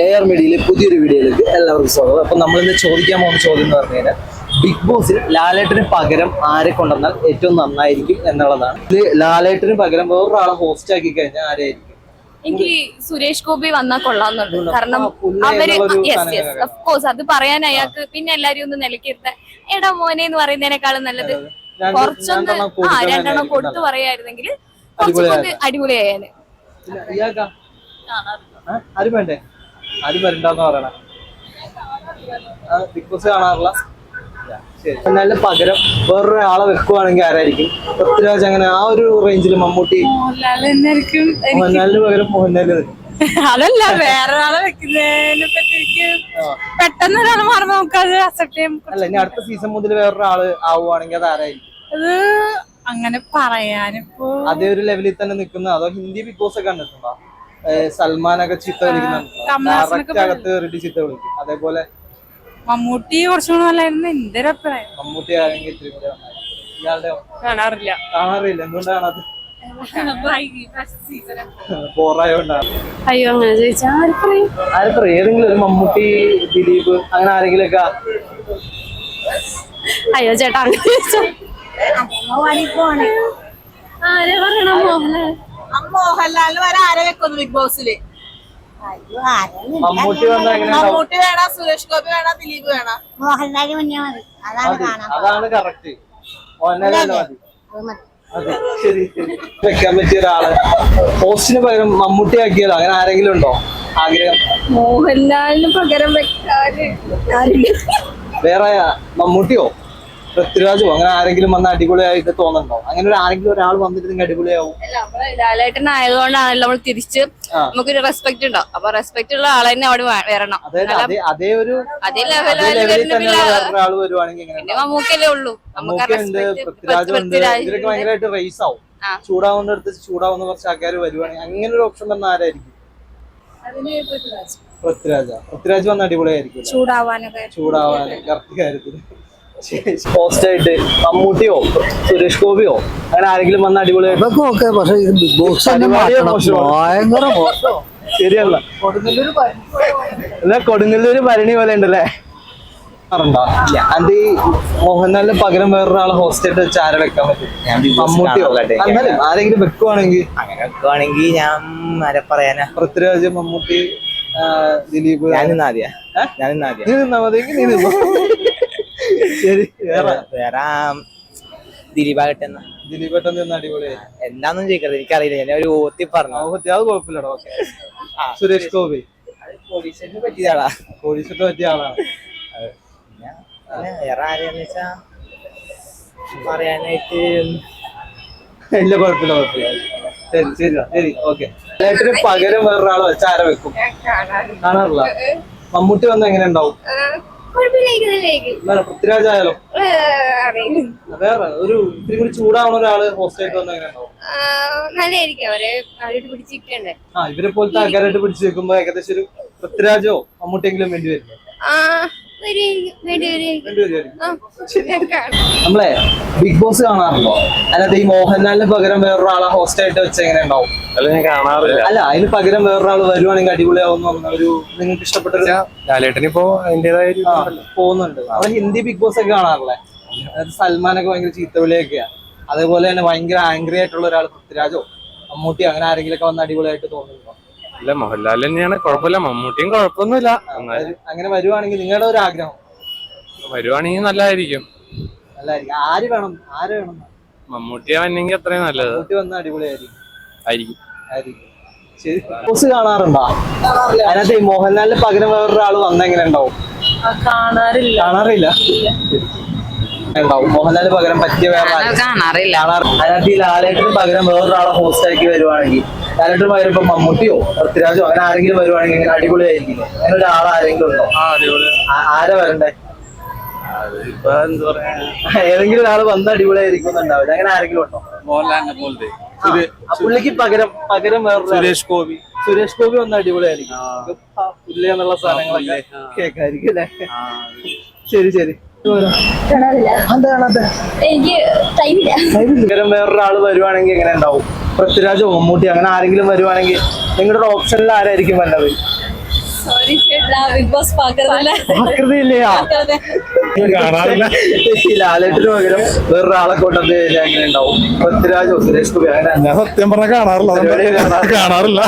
A R മീഡിയയിലെ പുതിയൊരു വീഡിയോയിലേക്ക് എല്ലാവർക്കും സ്വാഗതം. അപ്പൊ നമ്മൾ ഇന്ന് ചോദിക്കാൻ പോകുന്ന ചോദ്യം എന്ന് പറഞ്ഞു കഴിഞ്ഞാൽ ബിഗ് ബോസിൽ ലാലേട്ടന് പകരം ആരെ കൊണ്ടുവന്നാൽ ഏറ്റവും നന്നായിരിക്കും എന്നുള്ളതാണ്. ഇത് ലാലേട്ടന് പകരം വേറൊരാളെ ഹോസ്റ്റ് ആക്കി കഴിഞ്ഞാൽ ആരായിരിക്കും? എനിക്ക് സുരേഷ് ഗോപി വന്നാൽ കൊള്ളാന്നുണ്ട് കാരണം അവർ യെസ് യെസ് ഓഫ് കോഴ്സ് അത് പറയാൻ അയാൾക്ക് പിന്നെ എല്ലാരും ഒന്ന് നിലക്കിരുത്ത എടാ മോനെ എന്ന് പറയുന്നതിനേക്കാളും നല്ലത് കുറച്ചൊന്ന് ആ രണ്ടെണ്ണം കൊടുത്തു പറയായിരുന്നെങ്കിൽ കുറച്ചുകൂടി അടിപൊളിയായാൽ? ആരും വേണ്ടേ? ആരും വരണ്ടെന്ന് പറയണേ. ആ, ബിഗ് ബോസ് കാണാറില്ല? ശരി. എന്നാലും പകരം വേറൊരാളെ വെക്കുവാണെങ്കിൽ ആരായിരിക്കും? പൃഥ്വിരാജ് അങ്ങനെ ആ ഒരു റേഞ്ചിൽ മമ്മൂട്ടി മോഹൻലാൽ മോഹൻലാലിന് പകരം മോഹൻലാൽ അതല്ല വേറെ ആളെ വെക്കുന്നതിനെ പറ്റി എനിക്ക്. പെട്ടെന്ന് ഒരാൾ മാറുമ്പോ നമുക്ക് അത് അക്സെപ്റ്റ് ചെയ്യാൻ അല്ല ഇനി അടുത്ത സീസൺ മുതൽ വേറൊരാൾ ആവുകയാണെങ്കിൽ അത് ആരായിരിക്കും? അത് അങ്ങനെ പറയാനിപ്പോ അതേ ഒരു ലെവലിൽ തന്നെ നിൽക്കുന്ന അതോ ഹിന്ദി ബിഗ് ബോസ് ഒക്കെ കണ്ടിട്ടുണ്ടോ? സൽമാനൊക്കെ ചീത്ത വിളിക്കുന്നുണ്ടോ. അകത്ത് കയറിയിട്ട് ചീത്ത വിളിക്കും. അതേപോലെ മമ്മൂട്ടി കുറച്ചും കൂടെ നല്ലായിരുന്നു എന്റെ ഒരു അഭിപ്രായം. മമ്മൂട്ടി ആണെങ്കിൽ ഇത്തിരി കൂടെ. ഇയാളുടെ കാണാറില്ല. കാണാറില്ല. എന്തുകൊണ്ടാണ് അത്? അയ്യോ അങ്ങനെ ചോദിച്ചാൽ ആര് ഏതെങ്കിലും ഒരു മമ്മൂട്ടി ദിലീപ് അങ്ങനെ ആരെങ്കിലും ഒക്കെ അയ്യോ ചേട്ടാ അങ്ങനെ ചോദിച്ചോ. ആരെ പറയണം മോഹൻലാൽ? മോഹൻലാലിന് വരെ ആരെ വെക്കുന്നു ബിഗ് ബോസിൽ മമ്മൂട്ടി വന്നാൽ എങ്ങനെ ഉണ്ടാവും? മമ്മൂട്ടി വേണ സുരേഷ് ഗോപി വേണ ദിലീപ് വേണ? മോഹൻലാൽ മുന്നേ മതി. അതാണ് മതി. കാണാൻ അതാണ് കറക്റ്റ് മോഹൻലാലല്ല മതി. അത് മതി. അതെ ശരി ശരി. വെക്കാൻ പറ്റിയ ഒരാൾ. പോസ്റ്റിന് പകരം മമ്മൂട്ടി ആക്കിയാലോ? അങ്ങനെ ആരെങ്കിലും ഉണ്ടോ? ആഗ്രഹം? മോഹൻലാലിന് പകരം വെക്കാന് ആരില്ല വേറെ മമ്മൂട്ടിയോ? പൃഥ്വിരാജോ? അങ്ങനെ ആരെങ്കിലും വന്ന അടിപൊളിയായിട്ട് തോന്നുന്നുണ്ടോ? അങ്ങനെ ഒരു ആരെങ്കിലും ഒരാൾ വന്നിരുന്നെങ്കിൽ അടിപൊളിയാവും. അല്ല നമ്മൾ ലാലേട്ടൻ ആയതുകൊണ്ടാണല്ലോ നമ്മൾ തിരിച്ച് നമുക്ക് നമുക്കൊരു റെസ്പെക്ട് ഉണ്ടാവും അപ്പൊ റെസ്പെക്ട് ഉള്ള ആളെ തന്നെ അവിടെ വരണം. അതേ അതേ ഒരു അതേ ലെവലിൽ വേറൊരാൾ വരുവാണെങ്കിൽ മമ്മൂക്കല്ലേ ഉള്ളൂ. ഉണ്ട് പൃഥ്വിരാജ് ഉണ്ട്. ഇവരൊക്കെ ഭയങ്കരമായിട്ട് റേസ് ആവും. ചൂടാവുന്ന അടുത്ത് ചൂടാവുന്ന കുറച്ച് ആൾക്കാർ വരുവാണെങ്കിൽ അങ്ങനെ ഒരു ഓപ്ഷൻ വന്ന ആരായിരിക്കും? പൃഥ്വിരാജ. പൃഥ്വിരാജ്? വന്ന അടിപൊളിയായിരിക്കും ചൂടാവാനൊക്കെ. ചൂടാവാനൊക്കെ കറക്റ്റ് കാര്യത്തിന് പോസ്റ്റ് ആയിട്ട് മമ്മൂട്ടിയോ സുരേഷ് ഗോപിയോ അങ്ങനെ ആരെങ്കിലും വന്ന അടിപൊളിയായിട്ട് അതൊക്കെ ഓക്കെ പക്ഷെ ഇത് ബിഗ് ബോസ് തന്നെ പരിപാടിയെ മാറ്റണം. മോശമാണ്. ഭയങ്കര മോശം. ശരിയല്ല. എന്നാ കൊടുങ്ങല്ലൂര് ഭരണി പോലെ ഉണ്ടല്ലേ? അത് ഈ മോഹൻലാലിന് പകരം വേറൊരാളെ ഹോസ്റ്റായിട്ട് ചാര വെച്ച് ആരെ വെക്കാൻ പറ്റും? മമ്മൂട്ടിയോ? എന്നാലും ആരെങ്കിലും വെക്കുവാണെങ്കിൽ? അങ്ങനെ വെക്കുവാണെങ്കിൽ ഞാൻ ആരെ പറയാനാ? പൃഥ്വിരാജ് മമ്മൂട്ടി ആ, ദിലീപ്. ഞാൻ ഞാനിന്നാദ്യ ഏ? ഞാൻ നിന്നാദ്യ നീ നിന്നാ മതി നീ നിന്നോ. ശരി വേറെ. വേറെ ദിലീപാകട്ടെ എന്നാ ദിലീപ് ഏട്ടൻ നിന്ന് അടിപൊളിയായി എന്താന്നും ചോദിക്കരുത് എനിക്കറിയില്ല ഞാൻ ഒരു ഓത്തി പറഞ്ഞു. അത് കുഴപ്പമില്ലടോ ഓക്കെ. സുരേഷ് ഗോപി. പോലീസിട്ട് പറ്റിയ ആളാണ് പിന്നെ വേറെ ആരെയാന്ന് വെച്ചാ പറയാനായിട്ട് ഇല്ല കുഴപ്പമില്ല കുഴപ്പമില്ല. ശരി ശരി ശരി ഓക്കെ. ലേറ്റന് പകരം വേറൊരാളോ ചാര ആരെ വെക്കും കാണാറില്ല. മമ്മൂട്ടി വന്ന എങ്ങനെ ഉണ്ടാവും? പൃഥ്വിരാജ് ആയാലോ വേറെ ഒരു ഇത്തിരി കൂടി ചൂടാവണ ഒരാൾ ഹോസ്റ്റ് ആയിട്ട് വന്ന എങ്ങനെ ഉണ്ടാവും? നല്ലതായിരിക്കും. അവരെ അവരോട് ആ ഇവരെ പോലത്തെ ആൾക്കാരായിട്ട് പിടിച്ചു നിൽക്കുമ്പോ ഏകദേശം ഒരു പൃഥ്വിരാജോ മമ്മൂട്ടിയെങ്കിലും വേണ്ടി വരും നമ്മളെ ബിഗ് ബോസ് കാണാറുണ്ടോ? അല്ലാതെ ഈ മോഹൻലാലിന് പകരം വേറൊരാളെ ഹോസ്റ്റ് ആയിട്ട് വെച്ച് എങ്ങനെ ഉണ്ടാവും? അല്ല ഞാൻ കാണാറില്ല. അല്ല അതിന് പകരം വേറൊരാൾ വരുവാണെങ്കിൽ അടിപൊളിയാവും ഒരു നിങ്ങൾക്ക് ഇഷ്ടപ്പെട്ട ഇപ്പോ അതിന്റേതായ പോകുന്നുണ്ട്. അവിടെ ഹിന്ദി ബിഗ് ബോസ് ഒക്കെ കാണാറില്ലേ? അതായത് സൽമാനൊക്കെ ഭയങ്കര ചീത്തവിളിയൊക്കെയാ അതേപോലെ തന്നെ ഭയങ്കര ആംഗ്രി ആയിട്ടുള്ള ഒരാൾ പൃഥ്വിരാജോ മമ്മൂട്ടി അങ്ങനെ ആരെങ്കിലും ഒക്കെ വന്ന് അടിപൊളിയായിട്ട് തോന്നുന്നുണ്ടോ? അല്ല മോഹൻലാൽ തന്നെയാണ്. കുഴപ്പമില്ല മമ്മൂട്ടിയും കുഴപ്പമൊന്നുമില്ല. എന്നാലും അങ്ങനെ വരുവാണെങ്കിൽ നിങ്ങളുടെ ഒരു ആഗ്രഹം? വരുവാണെങ്കിൽ നല്ലതായിരിക്കും. നല്ലതായിരിക്കും. ആര് വേണം? ആര് വേണം? മമ്മൂട്ടിയെ വന്നെങ്കിൽ അത്രയും നല്ലത്. മമ്മൂട്ടി വന്ന അടിപൊളിയായിരിക്കും. ആയിരിക്കും. ആയിരിക്കും. ശരി. ബിഗ് ബോസ് കാണാറുണ്ടോ? അതിനകത്ത് മോഹൻലാലിന് പകരം വേറൊരാൾ വന്നെങ്ങനെ ഉണ്ടാവും? കാണാറില്ല. കാണാറില്ല. ഉണ്ടാവും. മോഹൻലാലിന് പകരം പറ്റിയ വേറെ? കാണാറില്ല അതിനകത്ത് ഈ ലാലേട്ടിന് പകരം വേറൊരാളെ ഹോസ്റ്റ് ആക്കി വരുവാണെങ്കിൽ ലാലേട്ടിന് പകരം ഇപ്പൊ മമ്മൂട്ടിയോ പൃഥ്വിരാജോ അങ്ങനെ ആരെങ്കിലും വരുവാണെങ്കിൽ അടിപൊളിയായിരിക്കും അങ്ങനെ ഒരാൾ ആരെങ്കിലും ഉണ്ടോ? ആ- ആരാ വരണ്ടേ? ഇപ്പൊ എന്താ പറയാ ഏതെങ്കിലും ഒരാൾ വന്ന് അടിപൊളിയായിരിക്കും എന്നുണ്ടാവില്ല അങ്ങനെ ആരെങ്കിലും ഉണ്ടോ? മോഹൻലാലിനെ പോലത്തെ. പുള്ളിക്ക് പകരം പകരം വേറെ സുരേഷ് ഗോപി. സുരേഷ് ഗോപി വന്ന് അടിപൊളിയായിരിക്കും. പുള്ളി എന്നുള്ള സാധനങ്ങളൊക്കെ കേൾക്കായിരിക്കും അല്ലേ? ശരി ശരി. വേറൊരാൾ വരുവാണെങ്കിൽ എങ്ങനെ ഉണ്ടാവും? പൃഥ്വിരാജോ മമ്മൂട്ടി അങ്ങനെ ആരെങ്കിലും വരുവാണെങ്കിൽ നിങ്ങളുടെ ഓപ്ഷനിൽ ആരായിരിക്കും ഈ ലാലേട്ടിന് പകരം വേറൊരാളെ കൊണ്ടത് എങ്ങനെ ഉണ്ടാവും? പൃഥ്വിരാജോ സുരേഷ് അങ്ങനെ സത്യം പറഞ്ഞാൽ കാണാറില്ല. കാണാറില്ല.